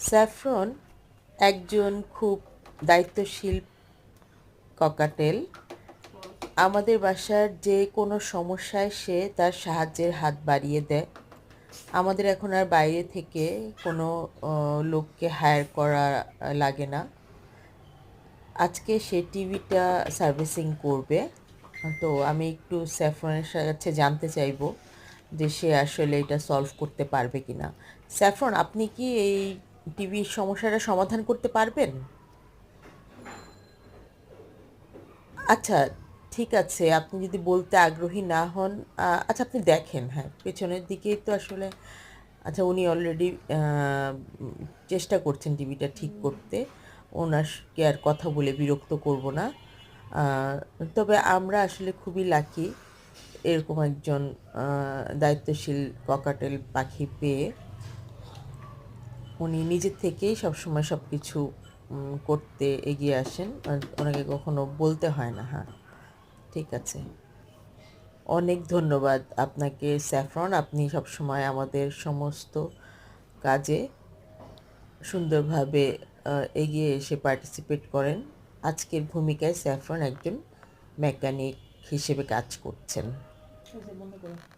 Saffron একজন খুব দায়িত্বশীল ককাটেল। আমাদের বাসার যে কোনো সমস্যায় সে তার সাহায্যের হাত বাড়িয়ে দেয়। আমাদের এখন আর বাইরে থেকে কোনো লোককে হায়ার করা লাগে না। আজকে সে টিভিটা সার্ভিসিং করবে। তো আমি একটু স্যাফরনের কাছে জানতে চাইব। যে সে আসলে এটা সলভ করতে পারবে কি না স্যাফরন, আপনি কি এই টিভির সমস্যাটা সমাধান করতে পারবেন? আচ্ছা ঠিক আছে, আপনি যদি বলতে আগ্রহী না হন আচ্ছা আপনি দেখেন হ্যাঁ পেছনের দিকেই তো আসলে আচ্ছা উনি অলরেডি চেষ্টা করছেন টিভিটা ঠিক করতে। ওনারকে আর কথা বলে বিরক্ত করব না। তবে আমরা আসলে খুবই লাকি এরকম একজন দায়িত্বশীল ককাটেল পাখি পেয়ে উনি নিজের থেকেই সবসময় সব কিছু করতে এগিয়ে আসেন। ওনাকে কখনো বলতে হয় না হ্যাঁ। ঠিক আছে। অনেক ধন্যবাদ আপনাকে, স্যাফরন। আপনি সবসময় আমাদের সমস্ত কাজে সুন্দরভাবে এগিয়ে এসে পার্টিসিপেট করেন। আজকের ভূমিকায় স্যাফরন একজন মেকানিক হিসেবে কাজ করছেন।